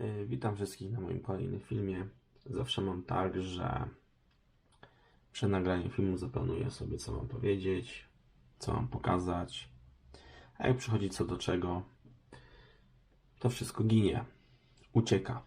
Y, Witam wszystkich na moim kolejnym filmie. Zawsze mam tak, że przed nagraniem filmu zaplanuję sobie, co mam powiedzieć, co mam pokazać. A jak przychodzi co do czego, to wszystko ginie, ucieka.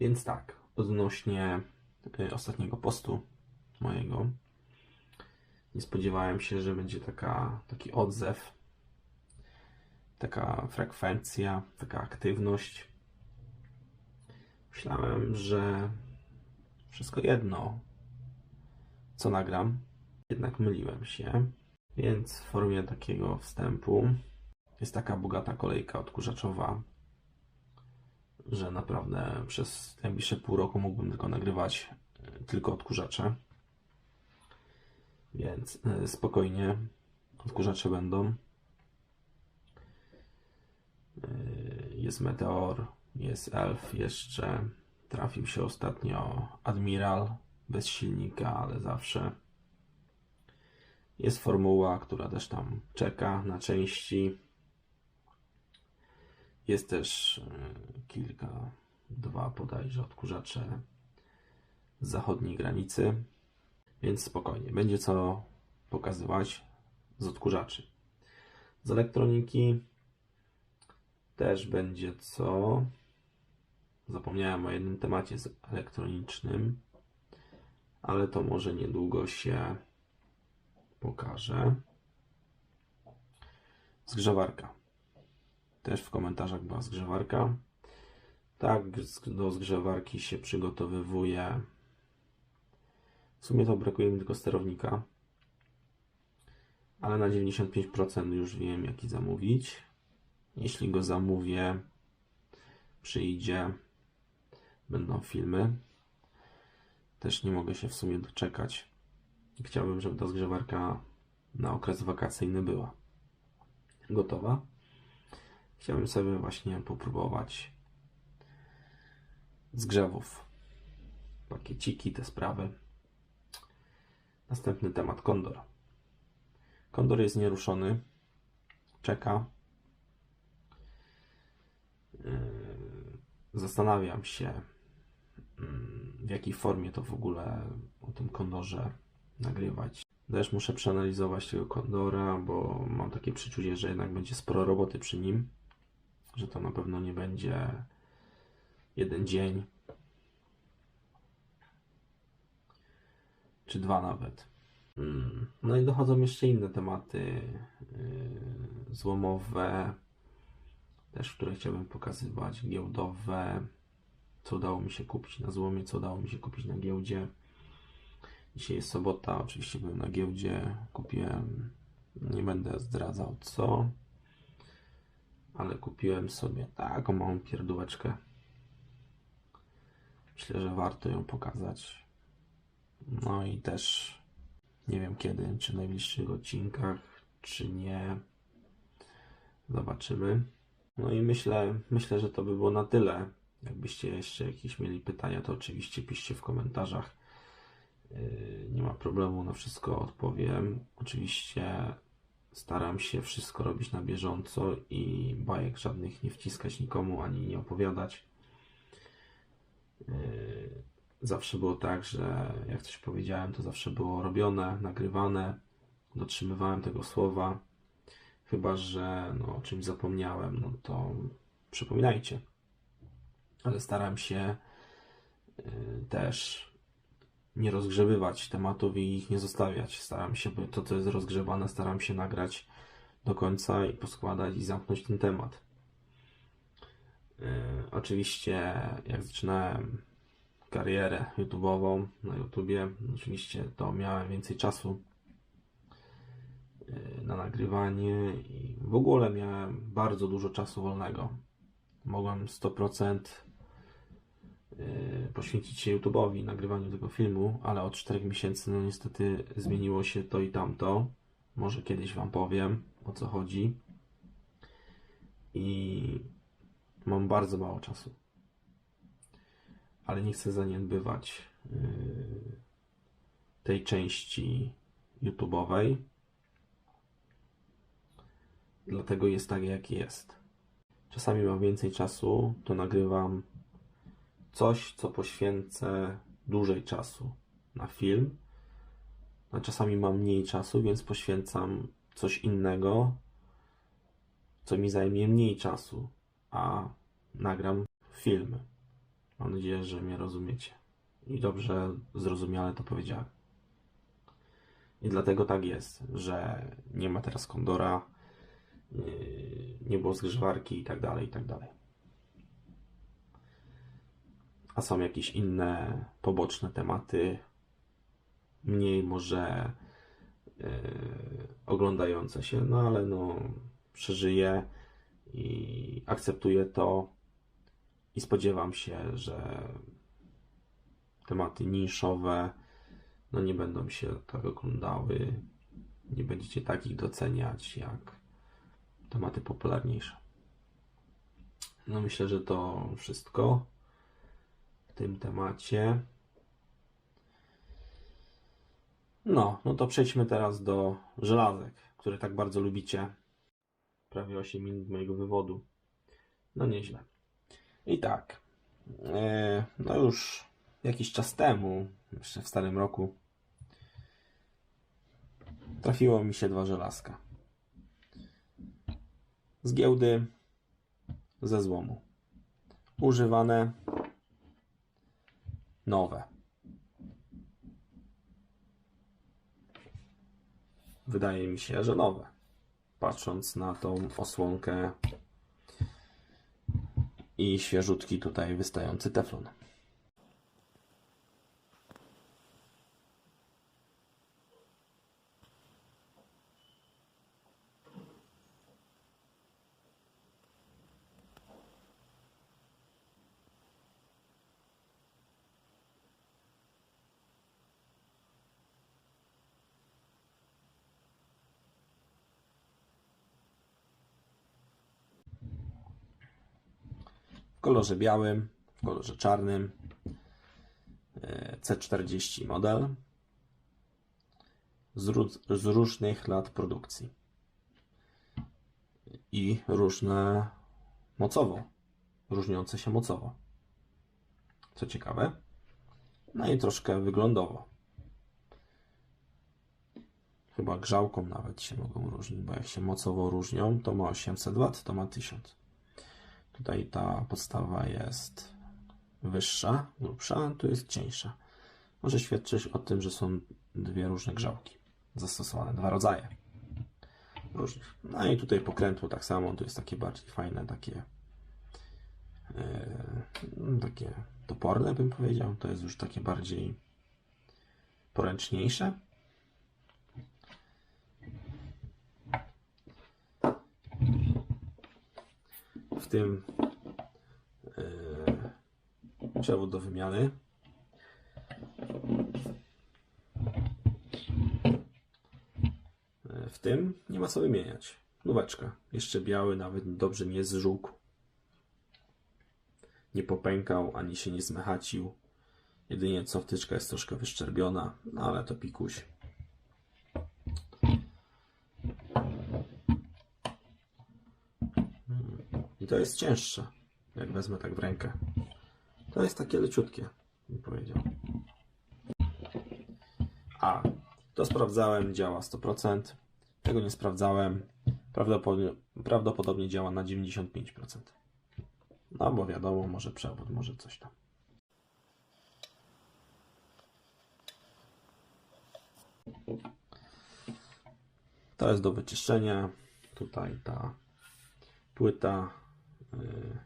Więc tak, odnośnie y, ostatniego postu mojego. Nie spodziewałem się, że będzie taka, taki odzew, taka frekwencja, taka aktywność. Myślałem, że wszystko jedno, co nagram. Jednak myliłem się, więc w formie takiego wstępu jest taka bogata kolejka odkurzaczowa że naprawdę przez najbliższe pół roku mógłbym tylko nagrywać e, tylko odkurzacze. Więc e, spokojnie, odkurzacze będą. E, Jest Meteor, jest Elf jeszcze. Trafił się ostatnio Admiral bez silnika, ale zawsze. Jest Formuła, która też tam czeka na części. Jest też e, kilka, dwa bodajże odkurzacze z zachodniej granicy, więc spokojnie, będzie co pokazywać z odkurzaczy. Z elektroniki też będzie co. Zapomniałem o jednym temacie elektronicznym, ale to może niedługo się pokaże. Zgrzewarka. Też w komentarzach była zgrzewarka. Tak, do zgrzewarki się przygotowywuje. W sumie to brakuje mi tylko sterownika. Ale na 95% już wiem, jaki zamówić. Jeśli go zamówię, przyjdzie, będą filmy. Też nie mogę się w sumie doczekać. Chciałbym, żeby ta zgrzewarka na okres wakacyjny była gotowa. Chciałbym sobie właśnie popróbować zgrzewów, pakieciki, te sprawy. Następny temat Kondor. Kondor jest nieruszony, czeka. Yy, Zastanawiam się, mm, w jakiej formie to w ogóle o tym Kondorze nagrywać. Też muszę przeanalizować tego Kondora, bo mam takie przeczucie, że jednak będzie sporo roboty przy nim że to na pewno nie będzie jeden dzień, czy dwa nawet. Mm. No i dochodzą jeszcze inne tematy yy, złomowe, też które chciałbym pokazywać, giełdowe, co udało mi się kupić na złomie, co udało mi się kupić na giełdzie. Dzisiaj jest sobota, oczywiście byłem na giełdzie, kupiłem, nie będę zdradzał co, ale kupiłem sobie taką małą pierdółeczkę. Myślę, że warto ją pokazać. No i też nie wiem kiedy, czy w najbliższych odcinkach, czy nie. Zobaczymy. No i myślę, myślę, że to by było na tyle. Jakbyście jeszcze jakieś mieli pytania, to oczywiście piszcie w komentarzach. Yy, Nie ma problemu, na wszystko odpowiem. Oczywiście staram się wszystko robić na bieżąco i bajek żadnych nie wciskać nikomu ani nie opowiadać. Yy, Zawsze było tak, że jak coś powiedziałem, to zawsze było robione, nagrywane, dotrzymywałem tego słowa. Chyba, że no, o czymś zapomniałem, no to przypominajcie. Ale staram się yy, też nie rozgrzebywać tematów i ich nie zostawiać. Staram się, to, co jest rozgrzebane, staram się nagrać do końca i poskładać i zamknąć ten temat. Yy, oczywiście, jak zaczynałem karierę YouTube'ową na YouTubie, oczywiście to miałem więcej czasu yy, na nagrywanie i w ogóle miałem bardzo dużo czasu wolnego. Mogłem 100% yy, poświęcić się YouTube'owi, nagrywaniu tego filmu, ale od 4 miesięcy no niestety zmieniło się to i tamto. Może kiedyś Wam powiem o co chodzi. I mam bardzo mało czasu. ale nie chcę zaniedbywać yy, tej części YouTube'owej. Dlatego jest tak, jak jest. Czasami mam więcej czasu, to nagrywam coś, co poświęcę dłużej czasu na film. A czasami mam mniej czasu, więc poświęcam coś innego, co mi zajmie mniej czasu, a nagram filmy. Mam nadzieję, że mnie rozumiecie. I dobrze zrozumiale to powiedziałem. I dlatego tak jest, że nie ma teraz kondora, yy, nie było zgrzewarki i tak dalej, i tak dalej. A są jakieś inne poboczne tematy, mniej może yy, oglądające się, no ale no przeżyję i akceptuję to i spodziewam się, że tematy niszowe no nie będą się tak oglądały, nie będziecie takich doceniać jak tematy popularniejsze. No myślę, że to wszystko tym temacie. No, no to przejdźmy teraz do żelazek, które tak bardzo lubicie. Prawie 8 minut mojego wywodu. No nieźle. I tak, e, no już jakiś czas temu, jeszcze w starym roku, trafiło mi się dwa żelazka. Z giełdy, ze złomu. Używane, nowe. Wydaje mi się, że nowe. Patrząc na tą osłonkę i świeżutki tutaj wystający teflon. Kolorze białym, w kolorze czarnym. e, C40 model z, ró- z różnych lat produkcji i różne mocowo, różniące się mocowo. Co ciekawe, no i troszkę wyglądowo. Chyba grzałką nawet się mogą różnić, bo jak się mocowo różnią, to ma 800 W, to ma 1000. Tutaj ta podstawa jest wyższa, grubsza, tu jest cieńsza. Może świadczyć o tym, że są dwie różne grzałki zastosowane, dwa rodzaje różnych. No i tutaj pokrętło tak samo, tu jest takie bardziej fajne, takie yy, takie toporne bym powiedział. To jest już takie bardziej poręczniejsze. W tym yy, przewód do wymiany. Yy, W tym nie ma co wymieniać. Nóweczka. Jeszcze biały, nawet dobrze nie zżółkł. Nie popękał, ani się nie zmechacił. Jedynie co wtyczka jest troszkę wyszczerbiona, no ale to pikuś. To jest cięższe, jak wezmę tak w rękę. To jest takie leciutkie, bym powiedział. A, to sprawdzałem, działa 100%. Tego nie sprawdzałem. Prawdopodobnie, prawdopodobnie działa na 95%. No bo wiadomo, może przewód, może coś tam. To jest do wyczyszczenia. Tutaj ta płyta. Yy,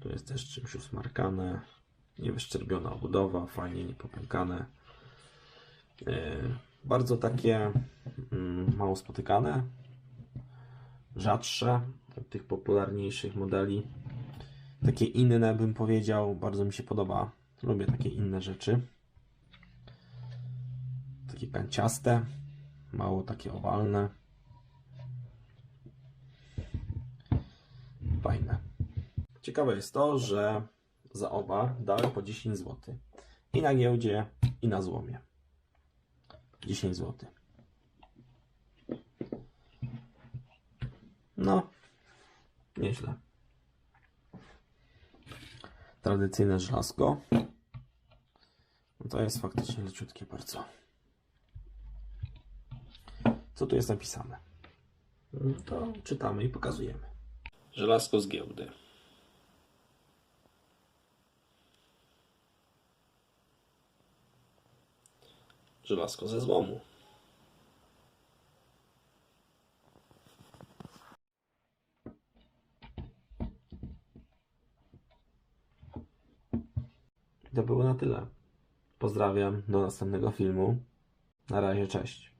Tu jest też czymś usmarkane. Niewyszczerbiona obudowa, fajnie niepopękane. Yy, Bardzo takie mm, mało spotykane. Rzadsze od tych popularniejszych modeli. Takie inne bym powiedział. Bardzo mi się podoba. Lubię takie inne rzeczy. Takie kanciaste. Mało takie owalne. Fajne. Ciekawe jest to, że za oba dałem po 10 zł. I na giełdzie, i na złomie. 10 zł. No, nieźle. Tradycyjne żelazko. No to jest faktycznie leciutkie bardzo. Co tu jest napisane? No to czytamy i pokazujemy. Żelazko z giełdy. Żelazko ze złomu. To było na tyle. Pozdrawiam, do następnego filmu. Na razie, cześć.